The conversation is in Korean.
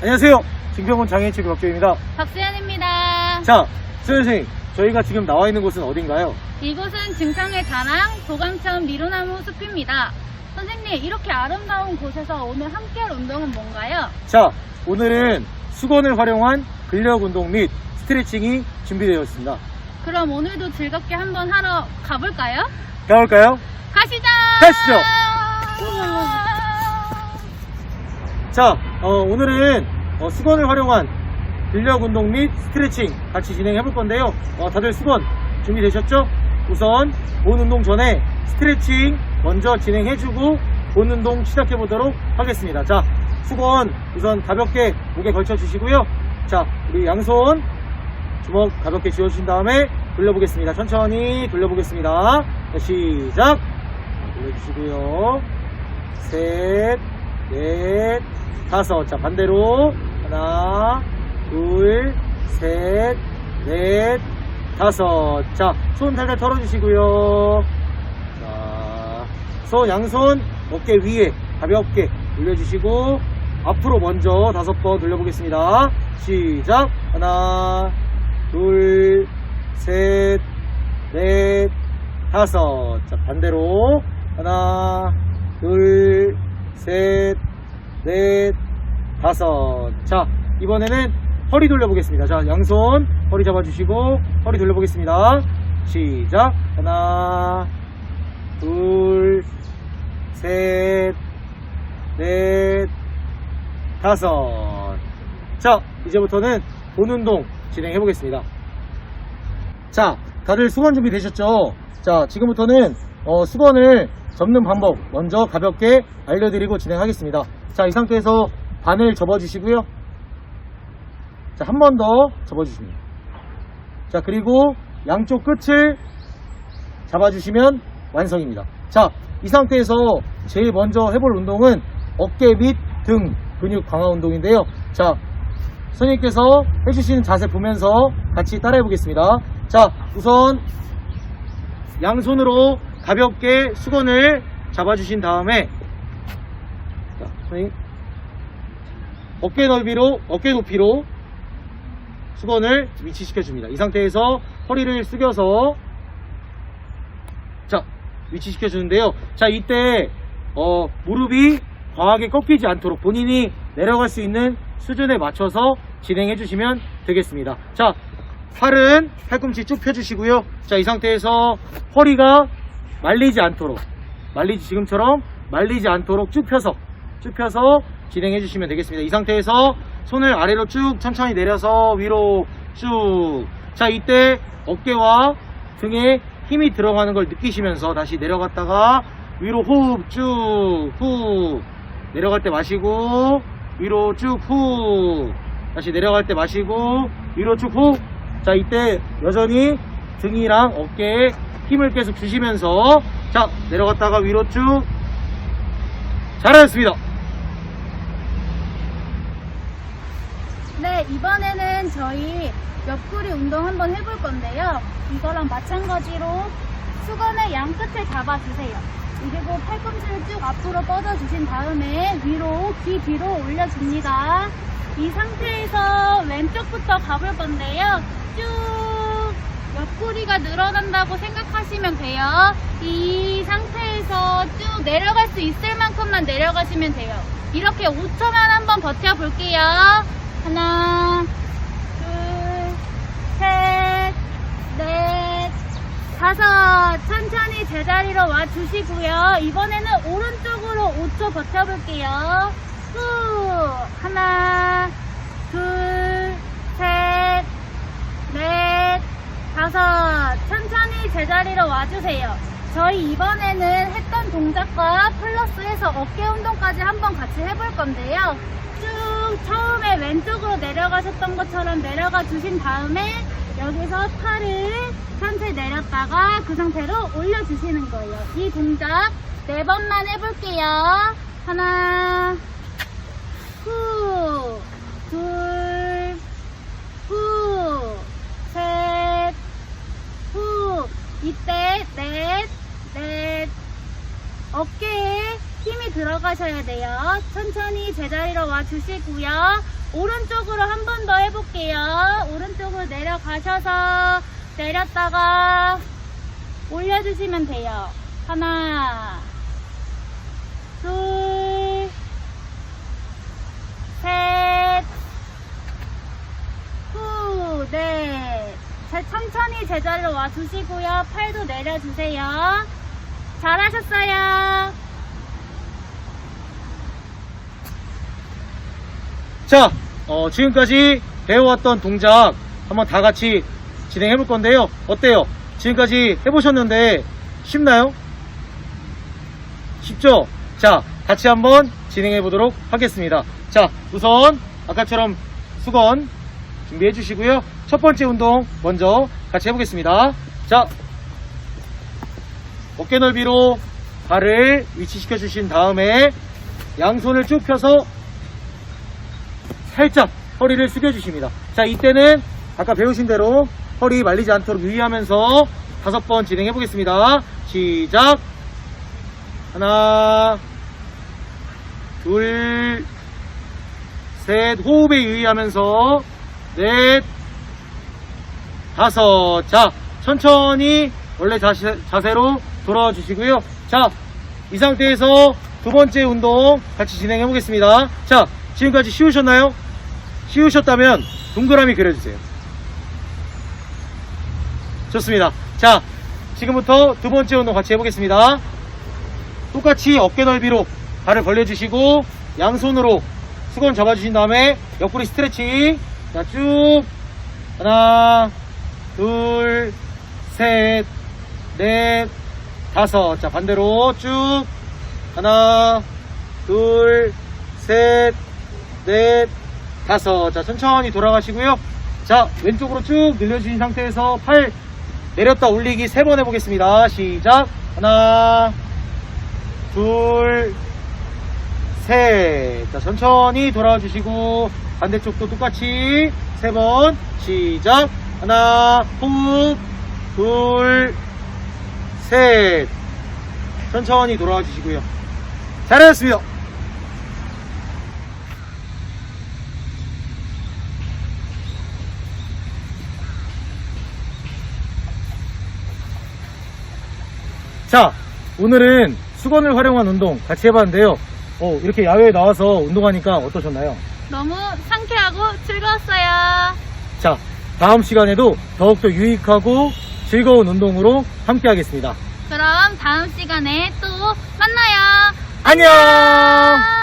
안녕하세요. 증평원 장애인 체육 박주입니다. 박수현입니다. 자, 수현 선생님, 저희가 지금 나와 있는 곳은 어딘가요? 이곳은 증평의 자랑 도강천 미루나무 숲입니다. 선생님, 이렇게 아름다운 곳에서 오늘 함께 할 운동은 뭔가요? 자, 오늘은 수건을 활용한 근력 운동 및 스트레칭이 준비되어 있습니다. 그럼 오늘도 즐겁게 한번 하러 가볼까요? 가볼까요? 가시죠! 가시죠! 자, 어, 오늘은 어, 수건을 활용한 근력 운동 및 스트레칭 같이 진행해 볼 건데요. 어, 다들 수건 준비되셨죠? 우선 본 운동 전에 스트레칭 먼저 진행해주고 본 운동 시작해 보도록 하겠습니다. 자, 수건 우선 가볍게 목에 걸쳐 주시고요. 자, 우리 양손 주먹 가볍게 쥐어주신 다음에 돌려보겠습니다. 천천히 돌려보겠습니다. 자, 시작! 자, 돌려주시고요. 셋, 넷, 다섯. 자, 반대로. 하나, 둘, 셋, 넷, 다섯. 자, 손 달달 털어주시고요. 자, 손, 양손 어깨 위에 가볍게 올려주시고, 앞으로 먼저 다섯 번 돌려보겠습니다. 시작. 하나, 둘, 셋, 넷, 다섯. 자, 반대로. 하나, 둘, 셋, 넷, 다섯. 자, 이번에는 허리 돌려보겠습니다. 자, 양손 허리 잡아주시고, 허리 돌려보겠습니다. 시작. 하나, 둘, 셋, 넷, 다섯. 자, 이제부터는 본 운동 진행해 보겠습니다. 자, 다들 수건 준비 되셨죠? 자, 지금부터는 어, 수건을 접는 방법 먼저 가볍게 알려드리고 진행하겠습니다. 자, 이 상태에서 반을 접어주시고요. 자, 한 번 더 접어주십니다. 자, 그리고 양쪽 끝을 잡아주시면 완성입니다. 자, 이 상태에서 제일 먼저 해볼 운동은 어깨 및 등 근육 강화 운동인데요. 자, 선생님께서 해주시는 자세 보면서 같이 따라해 보겠습니다. 자, 우선 양손으로 가볍게 수건을 잡아주신 다음에 어깨 넓이로 어깨 높이로 수건을 위치시켜 줍니다. 이 상태에서 허리를 숙여서 자 위치시켜 주는데요. 자 이때 어, 무릎이 과하게 꺾이지 않도록 본인이 내려갈 수 있는 수준에 맞춰서 진행해 주시면 되겠습니다. 자 팔은 팔꿈치 쭉 펴주시고요. 자 이 상태에서 허리가 말리지 않도록 말리지 지금처럼 말리지 않도록 쭉 펴서 쭉 펴서 진행해 주시면 되겠습니다. 이 상태에서 손을 아래로 쭉 천천히 내려서 위로 쭉. 자, 이때 어깨와 등에 힘이 들어가는 걸 느끼시면서 다시 내려갔다가 위로 호흡 쭉, 후. 내려갈 때 마시고, 위로 쭉, 후. 다시 내려갈 때 마시고, 위로 쭉, 후. 자, 이때 여전히 등이랑 어깨에 힘을 계속 주시면서, 자, 내려갔다가 위로 쭉. 잘하셨습니다. 네, 이번에는 저희 옆구리 운동 한번 해볼 건데요. 이거랑 마찬가지로 수건의 양 끝을 잡아주세요. 그리고 팔꿈치를 쭉 앞으로 뻗어주신 다음에 위로, 귀 뒤로 올려줍니다. 이 상태에서 왼쪽부터 가볼 건데요. 쭉 옆구리가 늘어난다고 생각하시면 돼요. 이 상태에서 쭉 내려갈 수 있을 만큼만 내려가시면 돼요. 이렇게 5초만 한번 버텨볼게요. 하나, 둘, 셋, 넷, 다섯. 천천히 제자리로 와 주시고요. 이번에는 오른쪽으로 5초 버텨볼게요. 후. 하나, 둘, 셋, 넷, 다섯. 천천히 제자리로 와주세요. 저희 이번에는 했던 동작과 플러스해서 어깨 운동까지 한번 같이 해볼 건데요. 쭉 처음에 왼쪽으로 내려가셨던 것처럼 내려가 주신 다음에 여기서 팔을 천천히 내렸다가 그 상태로 올려주시는 거예요. 이 동작 네 번만 해볼게요. 하나, 후, 둘, 후, 셋, 후. 이때 넷, 넷. 어깨에 힘이 들어가셔야 돼요. 천천히 제자리로 와 주시고요. 오른쪽으로 한 번 더 해볼게요. 오른쪽으로 내려가셔서 내렸다가 올려주시면 돼요. 하나, 둘, 셋, 후, 넷. 자, 천천히 제자리로 와주시고요. 팔도 내려주세요. 잘하셨어요. 자, 어, 지금까지 배워왔던 동작 한번 다 같이 진행해 볼 건데요. 어때요? 지금까지 해보셨는데 쉽나요? 쉽죠? 자, 같이 한번 진행해 보도록 하겠습니다. 자, 우선 아까처럼 수건 준비해 주시고요. 첫 번째 운동 먼저 같이 해보겠습니다. 자, 어깨 넓이로 발을 위치시켜 주신 다음에 양손을 쭉 펴서 살짝 허리를 숙여주십니다. 자, 이때는 아까 배우신 대로 허리 말리지 않도록 유의하면서 다섯 번 진행해 보겠습니다. 시작. 하나, 둘, 셋, 호흡에 유의하면서 넷, 다섯. 자, 천천히 원래 자세, 자세로 돌아와 주시고요. 자, 이 상태에서 두 번째 운동 같이 진행해 보겠습니다. 자, 지금까지 쉬우셨나요? 쉬우셨다면 동그라미 그려주세요. 좋습니다. 자, 지금부터 두 번째 운동 같이 해보겠습니다. 똑같이 어깨 넓이로 발을 벌려주시고 양손으로 수건 잡아주신 다음에 옆구리 스트레칭. 자, 쭉 하나, 둘, 셋, 넷, 다섯. 자, 반대로 쭉 하나, 둘, 셋, 넷, 다섯. 자, 천천히 돌아가시고요. 자, 왼쪽으로 쭉 늘려주신 상태에서 팔 내렸다 올리기 세 번 해보겠습니다. 시작. 하나, 둘, 셋. 자, 천천히 돌아와 주시고, 반대쪽도 똑같이 세 번. 시작. 하나, 훅, 둘, 셋. 천천히 돌아와 주시고요. 잘하셨습니다. 자, 오늘은 수건을 활용한 운동 같이 해봤는데요. 어, 이렇게 야외에 나와서 운동하니까 어떠셨나요? 너무 상쾌하고 즐거웠어요. 자, 다음 시간에도 더욱더 유익하고 즐거운 운동으로 함께 하겠습니다. 그럼 다음 시간에 또 만나요. 안녕!